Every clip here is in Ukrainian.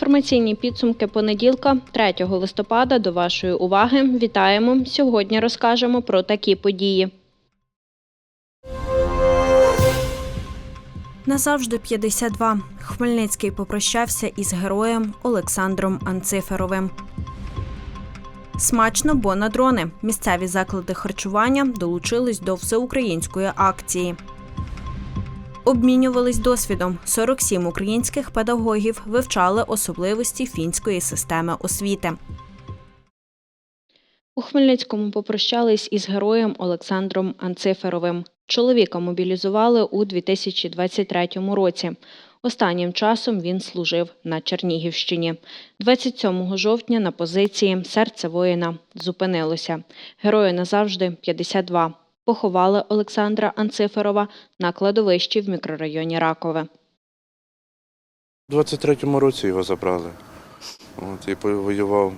Інформаційні підсумки понеділка, 3 листопада. До вашої уваги вітаємо. Сьогодні розкажемо про такі події. Назавжди 52. Хмельницький попрощався із героєм Олександром Анциферовим. Смачно, бо на дрони. Місцеві заклади харчування долучились до всеукраїнської акції. Обмінювались досвідом. 47 українських педагогів вивчали особливості фінської системи освіти. У Хмельницькому попрощались із героєм Олександром Анциферовим. Чоловіка мобілізували у 2023 році. Останнім часом він служив на Чернігівщині. 27 жовтня на позиції серце воїна зупинилося. Герою назавжди 52. Поховали Олександра Анциферова на кладовищі в мікрорайоні Ракове. У 23-му році його забрали. От, і воював.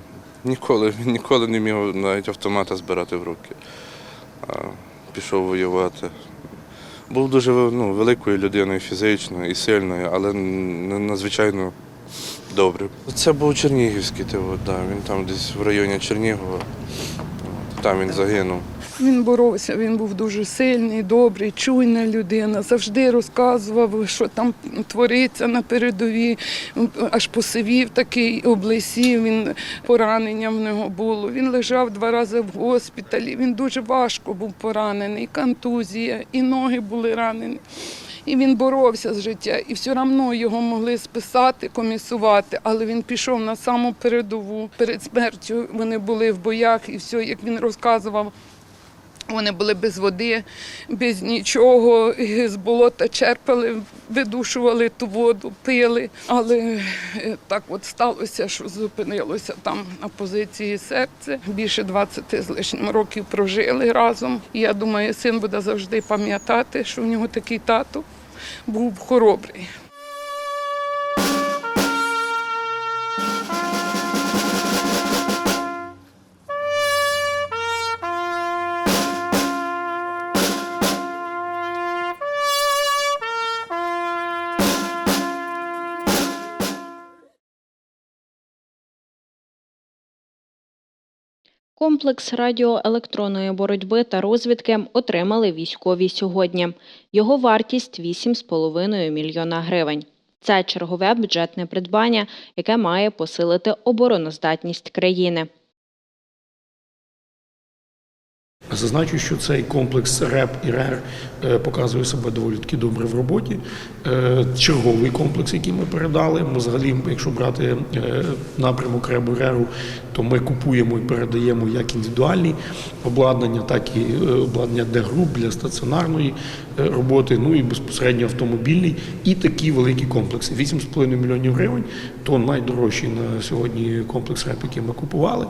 Ніколи, він ніколи не міг навіть автомата збирати в руки. А пішов воювати. Був дуже ну, великою людиною фізичною і сильною, але надзвичайно добрий. Це був Чернігівський да, він там десь в районі Чернігова. Там він загинув. Він боровся, він був дуже сильний, добрий, чуйна людина. Завжди розказував, що там твориться на передовій. Аж посивів такий, облисів. Він поранення в нього було. Він лежав два рази в госпіталі. Він дуже важко був поранений, контузія, і ноги були ранені. І він боровся з життя, і все одно його могли списати, комісувати, але він пішов на саму передову. Перед смертю вони були в боях, і все, як він розказував, вони були без води, без нічого, з болота черпали, видушували ту воду, пили. Але е, так от сталося, що зупинилося там на позиції серце. Більше 20 з лишнім років прожили разом. Я думаю, син буде завжди пам'ятати, що в нього такий тато був хоробрий. Комплекс радіоелектронної боротьби та розвідки отримали військові сьогодні. Його вартість 8,5 мільйона гривень. Це чергове бюджетне придбання, яке має посилити обороноздатність країни. Зазначу, що цей комплекс РЕП і РЕР е, показує себе доволі таки добре в роботі. Е, Черговий комплекс, який ми передали. Ми взагалі, якщо брати е, напрямок РЕБу РЕРу, то ми купуємо і передаємо як індивідуальні обладнання, так і обладнання для груп, для стаціонарної роботи, ну і безпосередньо автомобільний, і такі великі комплекси. 8,5 мільйонів гривень то найдорожчий на сьогодні комплекс РЕП, який ми купували.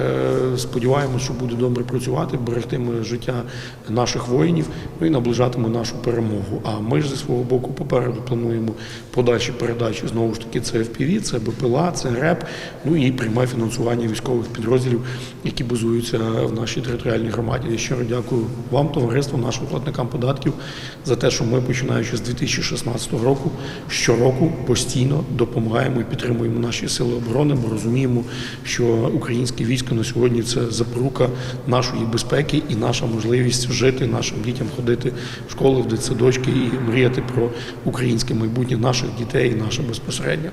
Е, Сподіваємося, що буде добре працювати, берегтиме життя наших воїнів, ну і наближатиме нашу перемогу. А ми ж зі свого боку попереду плануємо подальші передачі. Знову ж таки, це FPV, це БПЛА, це РЕП, ну і пряме фінансування військових підрозділів, які базуються в нашій територіальній громаді. Я щиро дякую вам, товариству, нашим платникам податків, за те, що ми, починаючи з 2016 року, щороку постійно допомагаємо і підтримуємо наші сили оборони, бо розуміємо, що українське військо на сьогодні це запорука нашої безпеки і наша можливість жити, нашим дітям ходити в школи, в дитсадочки і мріяти про українське майбутнє наших дітей і наше безпосередньо.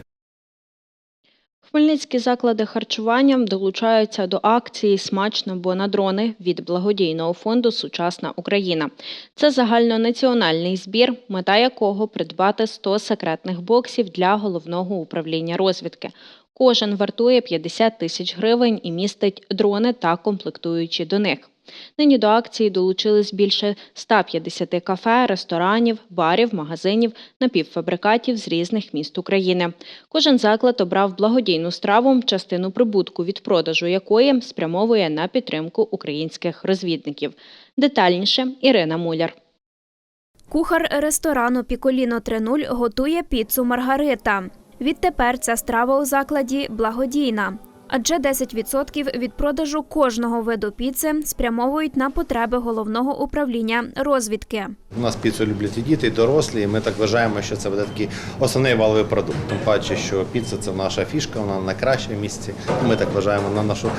Хмельницькі заклади харчування долучаються до акції Смачно, бо на дрони від благодійного фонду Сучасна Україна. Це загальнонаціональний збір, мета якого придбати 100 секретних боксів для головного управління розвідки. Кожен вартує 50 тисяч гривень і містить дрони та комплектуючі до них. Нині до акції долучились більше 150 кафе, ресторанів, барів, магазинів, напівфабрикатів з різних міст України. Кожен заклад обрав благодійну страву, частину прибутку від продажу якої спрямовує на підтримку українських розвідників. Детальніше Ірина Муляр. Кухар ресторану Піколіно 3.0 готує піцу Маргарита. Відтепер ця страва у закладі благодійна. Адже 10% від продажу кожного виду піци спрямовують на потреби головного управління розвідки. У нас піцу люблять і діти, і дорослі, і ми так вважаємо, що це буде такий основний валовий продукт. Тим паче, що піца це наша фішка, вона найкраща в місті. Ми так вважаємо на нашу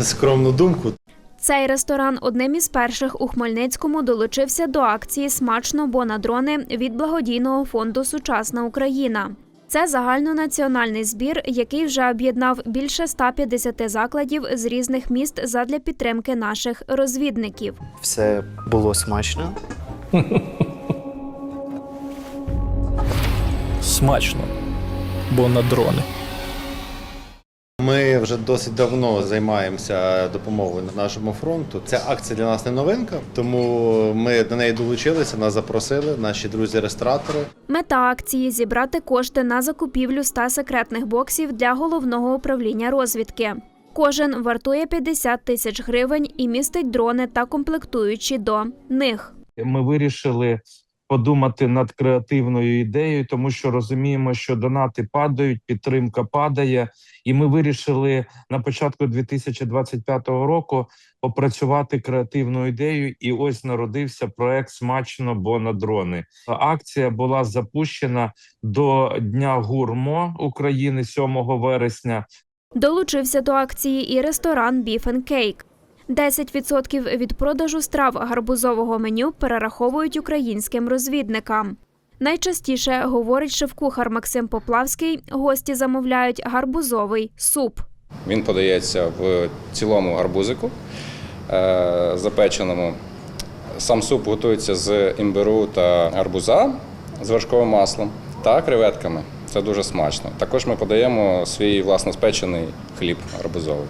скромну думку. Цей ресторан одним із перших у Хмельницькому долучився до акції Смачно, бо на дрони від благодійного фонду Сучасна Україна. Це загальнонаціональний збір, який вже об'єднав більше 150 закладів з різних міст задля підтримки наших розвідників. Все було смачно. Смачно, бо на дрони. Ми вже досить давно займаємося допомогою нашому фронту. Ця акція для нас не новинка, тому ми до неї долучилися, нас запросили, наші друзі-ресторатори. Мета акції зібрати кошти на закупівлю 100 секретних боксів для головного управління розвідки. Кожен вартує 50 тисяч гривень і містить дрони та комплектуючі до них. ми вирішили подумати над креативною ідеєю, тому що розуміємо, що донати падають, підтримка падає, і ми вирішили на початку 2025 року попрацювати креативною ідеєю. І ось народився проект Смачно, бо на дрони. Акція була запущена до Дня гурмо України 7 вересня. Долучився до акції і ресторан Beef and Cake. 10% від продажу страв гарбузового меню перераховують українським розвідникам. Найчастіше, говорить шеф-кухар Максим Поплавський, гості замовляють гарбузовий суп. Він подається в цілому гарбузику е, запеченому. Сам суп готується з імбиру та гарбуза з вершковим маслом та креветками. Це дуже смачно. Також ми подаємо свій власно спечений хліб гарбузовий.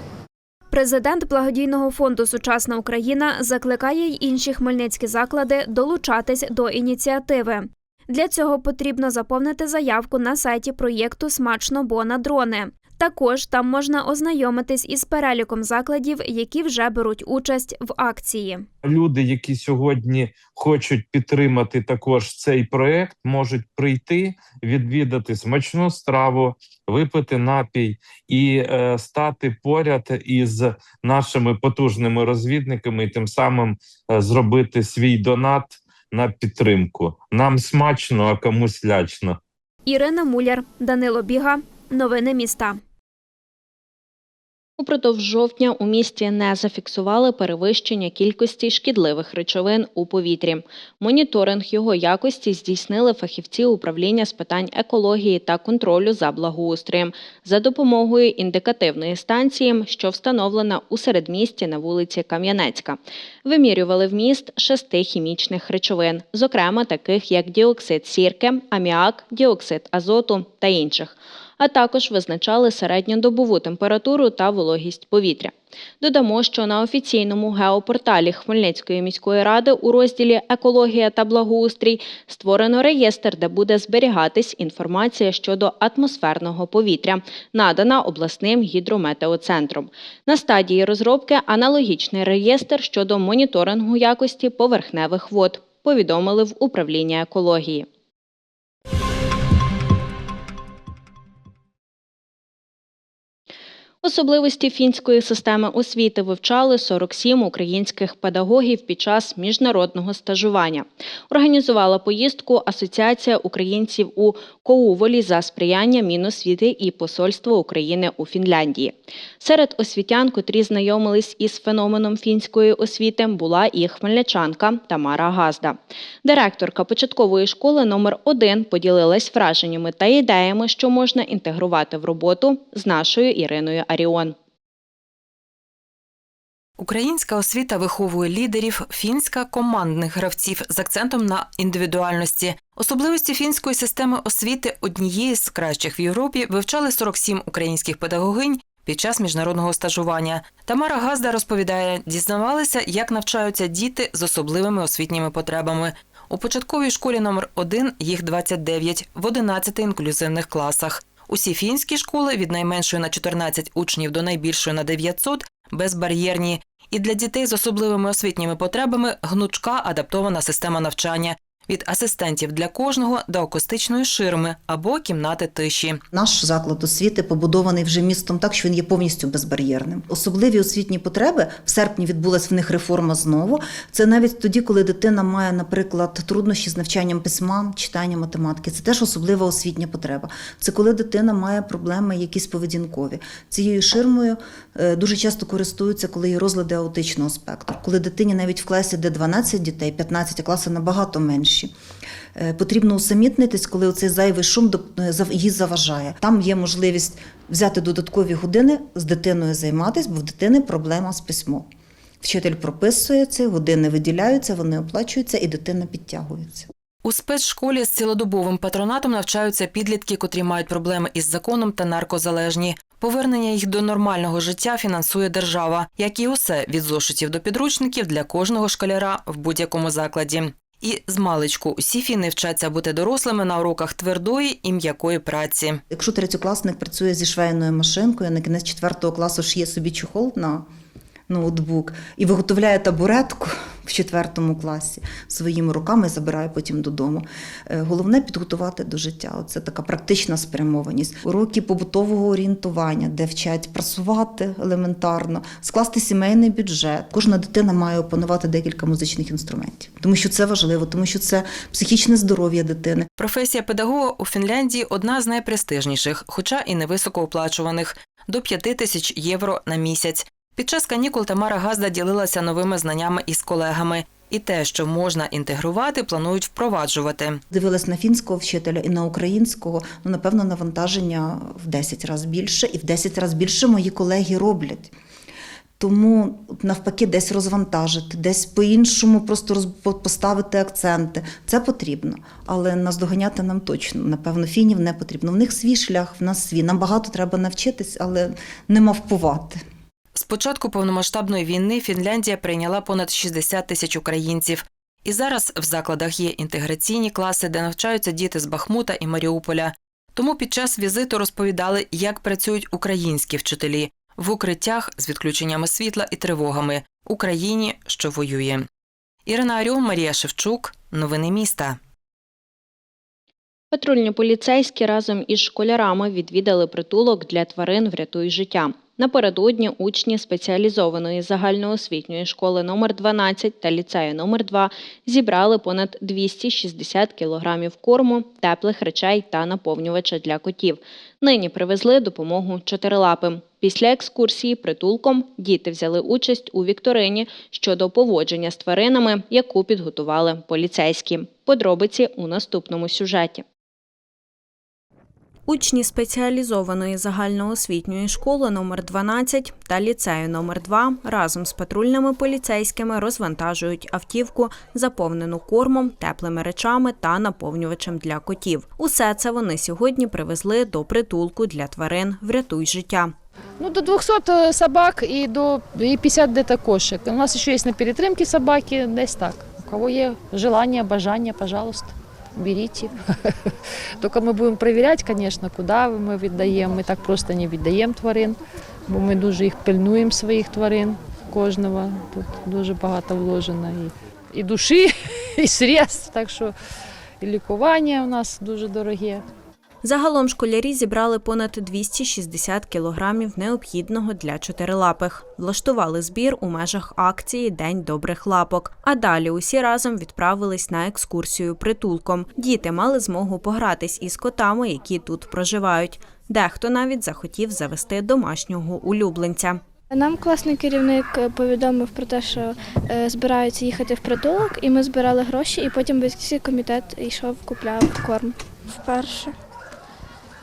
Президент благодійного фонду Сучасна Україна закликає й інші хмельницькі заклади долучатись до ініціативи. Для цього потрібно заповнити заявку на сайті проєкту Смачно бо на дрони. Також там можна ознайомитись із переліком закладів, які вже беруть участь в акції. люди, які сьогодні хочуть підтримати також цей проект, можуть прийти, відвідати смачну страву, випити напій і е, стати поряд із нашими потужними розвідниками, і тим самим е, зробити свій донат на підтримку. Нам смачно, а комусь лячно. Ірина Муляр, Данило Біга. Новини міста. Упродовж жовтня у місті не зафіксували перевищення кількості шкідливих речовин у повітрі. Моніторинг його якості здійснили фахівці управління з питань екології та контролю за благоустроєм за допомогою індикативної станції, що встановлена у середмісті на вулиці Кам'янецька. Вимірювали вміст шести хімічних речовин, зокрема таких як діоксид сірки, аміак, діоксид азоту та інших а також визначали середньодобову температуру та вологість повітря. Додамо, що на офіційному геопорталі Хмельницької міської ради у розділі Екологія та благоустрій створено реєстр, де буде зберігатись інформація щодо атмосферного повітря, надана обласним гідрометеоцентром. На стадії розробки аналогічний реєстр щодо моніторингу якості поверхневих вод. Повідомили в управлінні екології. Особливості фінської системи освіти вивчали 47 українських педагогів під час міжнародного стажування. Організувала поїздку Асоціація українців у Коуволі за сприяння Міносвіти і Посольство України у Фінляндії. Серед освітян, котрі знайомились із феноменом фінської освіти, була і хмельничанка Тамара Газда. Директорка початкової школи номер 1 поділилась враженнями та ідеями, що можна інтегрувати в роботу з нашою Іриною Аріон. Українська освіта виховує лідерів, фінська командних гравців з акцентом на індивідуальності. Особливості фінської системи освіти однієї з кращих в Європі вивчали 47 українських педагогинь під час міжнародного стажування. Тамара Газда розповідає, дізнавалися, як навчаються діти з особливими освітніми потребами. У початковій школі номер 1 їх 29, в 11 інклюзивних класах. Усі фінські школи від найменшої на 14 учнів до найбільшої на 900 безбар'єрні. І для дітей з особливими освітніми потребами гнучка адаптована система навчання. Від асистентів для кожного до акустичної ширми або кімнати тиші. Наш заклад освіти побудований вже містом так, що він є повністю безбар'єрним. Особливі освітні потреби в серпні відбулася в них реформа знову. Це навіть тоді, коли дитина має, наприклад, труднощі з навчанням письма, читання математики. Це теж особлива освітня потреба. Це коли дитина має проблеми якісь поведінкові. Цією ширмою дуже часто користуються, коли є розлади аутичного спектру. Коли дитині навіть в класі, де 12 дітей, 15, а класи набагато менші. Е, Потрібно усамітнитись, коли оцей зайвий шум е, їй заважає. Там є можливість взяти додаткові години з дитиною займатися, бо в дитини проблема з письмом. Вчитель прописує це, години виділяються, вони оплачуються і дитина підтягується. У спецшколі з цілодобовим патронатом навчаються підлітки, котрі мають проблеми із законом та наркозалежні. Повернення їх до нормального життя фінансує держава, як і усе від зошитів до підручників для кожного школяра в будь-якому закладі. І з маличку усі фіни вчаться бути дорослими на уроках твердої і м'якої праці. Якщо третьокласник працює зі швейною машинкою, на кінець четвертого класу шиє собі чохол на ноутбук і виготовляє табуретку в четвертому класі своїми руками забирає потім додому. Е, Головне підготувати до життя. Це така практична спрямованість. Уроки побутового орієнтування, де вчать прасувати елементарно, скласти сімейний бюджет. Кожна дитина має опанувати декілька музичних інструментів, тому що це важливо, тому що це психічне здоров'я дитини. Професія педагога у Фінляндії одна з найпрестижніших, хоча і невисокооплачуваних – до 5 тисяч євро на місяць. Під час канікул Тамара Газда ділилася новими знаннями із колегами. І те, що можна інтегрувати, планують впроваджувати. Дивилась на фінського вчителя і на українського. Ну, напевно, навантаження в 10 разів більше, і в 10 разів більше мої колеги роблять. Тому навпаки, десь розвантажити, десь по-іншому просто поставити акценти. Це потрібно, але наздоганяти нам точно. Напевно, фінів не потрібно. В них свій шлях, в нас свій. Нам багато треба навчитись, але не мавпувати. З початку повномасштабної війни Фінляндія прийняла понад 60 тисяч українців. І зараз в закладах є інтеграційні класи, де навчаються діти з Бахмута і Маріуполя. Тому під час візиту розповідали, як працюють українські вчителі в укриттях з відключеннями світла і тривогами Україні, що воює. Ірина Аріон, Марія Шевчук. Новини міста. Патрульні поліцейські разом із школярами відвідали притулок для тварин «Врятуй життя». Напередодні учні спеціалізованої загальноосвітньої школи номер 12 та ліцею номер 2 зібрали понад 260 кілограмів корму, теплих речей та наповнювача для котів. Нині привезли допомогу чотирилапим. Після екскурсії притулком діти взяли участь у вікторині щодо поводження з тваринами, яку підготували поліцейські. Подробиці у наступному сюжеті. Учні спеціалізованої загальноосвітньої школи номер 12 та ліцею номер 2 разом з патрульними поліцейськими розвантажують автівку, заповнену кормом, теплими речами та наповнювачем для котів. Усе це вони сьогодні привезли до притулку для тварин «Врятуй життя». Ну, до 200 собак і до і 50 где-то кошек. У нас ще є на перетримки собаки, десь так. У кого є желання, бажання, пожалуйста, беріть. Тільки ми будемо перевіряти, звісно, куди ми віддаємо. Ми так просто не віддаємо тварин, бо ми дуже їх пильнуємо своїх тварин, кожного. Тут дуже багато вложено і, і душі, і средств. Так що і лікування у нас дуже дороге. Загалом школярі зібрали понад 260 кілограмів необхідного для чотирилапих. Влаштували збір у межах акції День добрих лапок. А далі усі разом відправились на екскурсію притулком. Діти мали змогу погратись із котами, які тут проживають. Дехто навіть захотів завести домашнього улюбленця. Нам класний керівник е, повідомив про те, що е, збираються їхати в притулок, і ми збирали гроші, і потім батьківський комітет йшов, купляв корм. Вперше.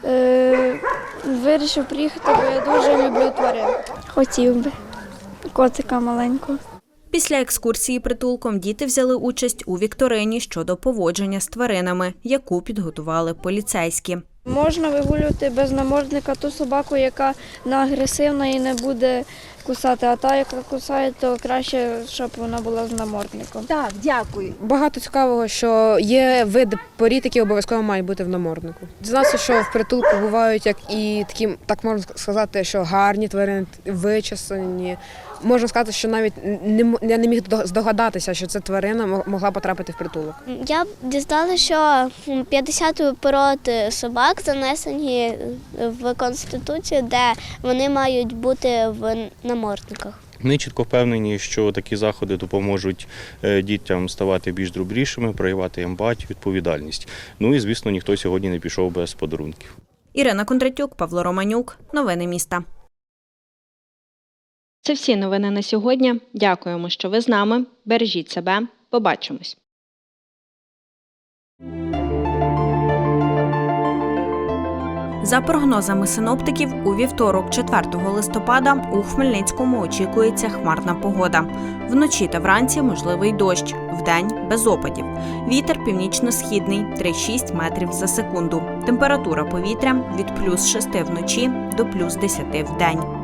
Е, вирішив приїхати, бо я дуже люблю тварин. Хотів би. Котика маленького. Після екскурсії притулком діти взяли участь у вікторині щодо поводження з тваринами, яку підготували поліцейські. Можна вигулювати без намордника ту собаку, яка не агресивна і не буде кусати, а та, яка кусає, то краще, щоб вона була з намордником. Так, дякую. Багато цікавого, що є види порід, які обов'язково мають бути в наморднику. Дізнався, що в притулку бувають як і такі, так можна сказати, що гарні тварини, вичесані. Можна сказати, що навіть не м- я не міг до- здогадатися, що ця тварина мо- могла потрапити в притулок. Я дізналася, що 50 пород собак занесені в Конституцію, де вони мають бути в намордниках. Ми чітко впевнені, що такі заходи допоможуть е, дітям ставати більш добрішими, проявати емпатію, відповідальність. Ну і звісно, ніхто сьогодні не пішов без подарунків. Ірина Кондратюк, Павло Романюк. Новини міста. Це всі новини на сьогодні. Дякуємо, що ви з нами. Бережіть себе. Побачимось. За прогнозами синоптиків, у вівторок, 4 листопада, у Хмельницькому очікується хмарна погода. Вночі та вранці можливий дощ, вдень без опадів. Вітер північно-східний 3-6 метрів за секунду. Температура повітря від плюс 6 вночі до плюс 10 вдень.